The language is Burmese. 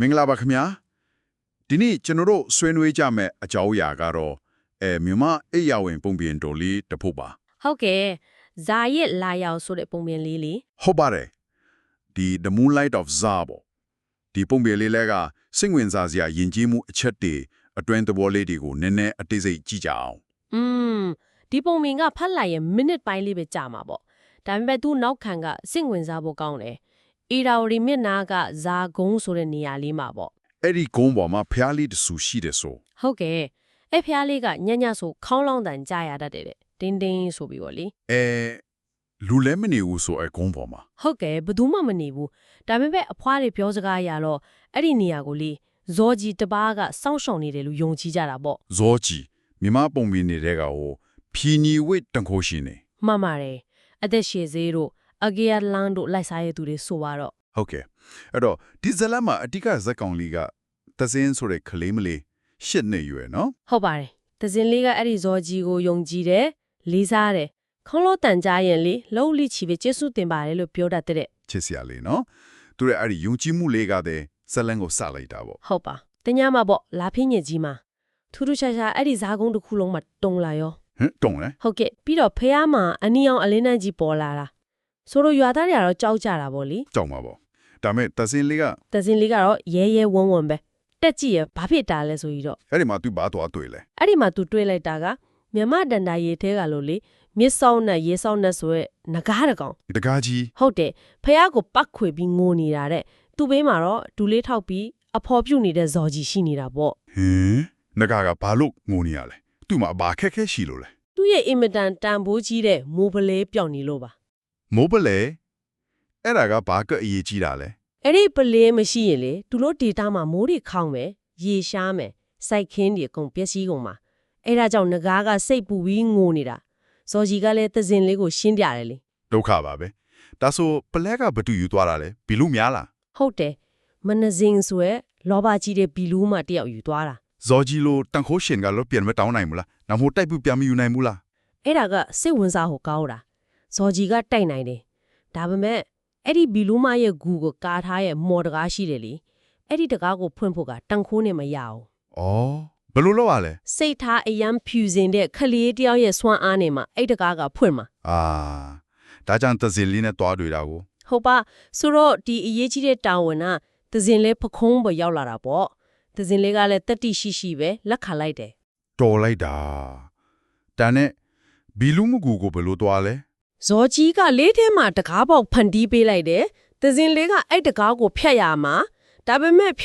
မင်္ဂလာပါခင်ဗျာဒီနေ့ကျွန်တော်တို့ဆွေးနွေးကြမယ့်အကြောင်းအရာကတော့အဲမြန်မာအိယာဝင် ပုံပြင်တော်လေးတစ်ဖို့ပါဟုတ်ကဲ့ဇာရဲ့လာရောက်ဆိုတဲ့ပုံပြင်လေးလေးဟုတ်ပါတယ်ဒီ the moonlight of zabo ဒီပုံပြင်လေးလည်းကစိတ်ဝင်စားစရာယဉ်ကျေးမှုအချက်တွေအတွင်းသဘောလေးတွေကိုနည်းနည်းအသေးစိတ်ကြည့်ကြအောင်อืมဒီပုံပြင်ကဖတ်လိုက်ရင်မိနစ်ပိုင်းလေးပဲကြာမှာပေါ့ဒါပေမဲ့သူနောက်ခံကစင့်ဝင်စားဖို့ကောင်းတယ် အီရာဝရီမြစ်နာကဇာဂုံးဆိုတဲ့နေရာလေးမှာပေါ့အဲ့ဒီကုန်းပေါ်မှာဖျားလေးတစ်ဆူရှိတယ်ဆိုဟုတ်ကဲ့အဲ့ဖျားလေးကညံ့ညံ့ဆိုခေါင်းလောင်းတန်ကြာရတတ်တယ်တဲ့တင်းတင်းဆိုပြီးပေါ့လေအဲလူလဲမနေဘူးဆိုအဲကုန်းပေါ်မှာဟုတ်ကဲ့ဘယ်သူမှမနေဘူးဒါပေမဲ့အဖွားတွေပြောစကားအရတော့အဲ့ဒီနေရာကိုလေဇော်ကြီးတပားကစောင့်ရှောင်နေတယ်လို့ယုံကြည်ကြတာပေါ့ဇောကြီးမြန်မာပုံပြင်နေတဲ့ကဟိုဖြီနီဝိတ်တန်ခိုးရှင်နေမှန်ပါတယ်အသက်ရှည်သေးတို့ အဂီယာလန်တို့လိုက်စားရသူတွေဆိုတော့ဟုတ်ကဲ့အဲ့တော့ဒီဇလန်မှာအတိကဇက်ကောင်လေးကသစင်းဆိုတဲ့ကလေးမလေးရှစ်နှစ်ရွယ်နော်ဟုတ်ပါတယ်သဇင်လေးကအဲ့ဒီဇော်ကြီးကိုယုံကြည်တယ်လေးစားတယ်ခေါင်းလို့တန်ကြရင်လေလုံးလိချီပဲကျေးဇူးတင်ပါတယ်လို့ပြောတတ်တဲ့ချစ်စရာလေးနော်သူရဲ့အဲ့ဒီယုံကြည်မှုလေးကတဲ့ဇလန်ကိုစလိုက်တာပေါ့ဟုတ်ပါတ냐မှာပေါ့လာဖင်းညစ်ကြီးမှာထူးထူးခြားခြားအဲ့ဒီဇာကုန်းတစ်ခုလုံးမှာတုံလာရောဟမ်တုံးလဲဟုတ်ကဲ့ပြီးတော့ဖះမှာအနီအောင်အလင်းတန်းကြီးပေါ်လာတာ ဆိုတော့ရွာသားတွေကတော့ကြောက်ကြတာပေါ့လေကြောက်မှာပေါ့ဒါမဲ့သစင်းလေးကသဇင်လေးကတော့ရဲရဲဝုံဝုံပဲတက်ကြည့်ရဘာဖြစ်တာလဲဆိုပြီးတော့အဲ့ဒီမှာသူဘာသွားတွေ့လဲအဲ့ဒီမှာသူတွေးလိုက်တာကမြမဒန္တာရေထဲကလို့လေမြစ်ဆောင်နဲ့ရေဆောင်နဲ့ဆိုရဲငကားတကောင်တကားကြီးဟုတ်တယ်ဖះကိုပတ်ခွေပြီးငိုနေတာတဲ့သူ့ဘေးမှာတော့ဒူလေးထောက်ပြီးအဖော်ပြုတ်နေတဲ့ဇော်ကြီးရှိနေတာပေါ့ဟင်ငကားကဘာလို့ငိုနေရလဲသူ့မှာဘာခက်ခဲရှိလို့လဲသူ့ရဲ့အင်မတန်တန်ဖိုးကြီးတဲ့မိုးပလဲပြောင်းနေလို့ပါ မိုးပလေအဲ့ဒါကဘာကအရေးကြီးတာလဲအဲ့ဒီပလဲမရှိရင်လေသူတို့ဒေတာမှာမိုးတွေခေါင်းမယ်ရေရှားမယ်စိုက်ခင်းတွေအကုန်ပျက်စီးကုန်မှာအဲ့ဒါကြောင့်ငကားကစိတ်ပူပြီးငိုနေတာဇော်ကြီးကလည်းသဇင်လေးကိုရှင်းပြတယ်လေဒုက္ခပါပဲဒါဆိုပလဲကဘသူယူသွားတာလဲဘီလူများလားဟုတ်တယ်မနဇင်ဆိုရဲလောဘကြီးတဲ့ဘီလူးမှတယောက်ယူသွားတာဇော်ကြီးလိုတန်ခိုးရှင်ကလို့ပြန်မတောင်းနိုင်ဘူးလားနမို့တိုက်ပြီးပြန်မယူနိုင်ဘူးလားအဲ့ဒါကစိတ်ဝင်စားဖို့ကောင်းတာ ဇော်ကြီးကတိုက်နိုင်တယ်ဒါပေမဲ့အဲ့ဒီဘီလူးမရဲ့ဂူကိုကာထားရဲ့မော်တကားရှိတယ်လေအဲ့ဒီတကားကိုဖွင့်ဖို့ကတန်ခိုးနဲ့မရအောင်ဩဘယ်လိုလုပ်ရလဲစိတ်ထားအယံဖြူစင်တဲ့ခလေးတယောက်ရဲ့စွမ်းအားနဲ့မှအဲ့တကားကဖွင့်မှာအာဒါကြောင့်သစင်လေးနဲ့တွားတွေ့တာကိုဟုတ်ပါဆိုတော့ဒီအရေးကြီးတဲ့တာဝန်ကသဇင်လေးပခုံးပေါ်ရောက်လာတာပေါ့သဇင်လေးကလည်းတက်တိရှိရှိပဲလက်ခံလိုက်တယ်တော်လိုက်တာဒါနဲ့ဘီလူမကူကိုဘယ်လိုတွားလဲ ဇော်ကြီးကလေးထဲမှာတကားပေါက်ဖန်တီးပေးလိုက်တယ်သဇင်လေးကအဲ့တကားကိုဖျက်ရမှာဒါပေမဲ့ဖျက်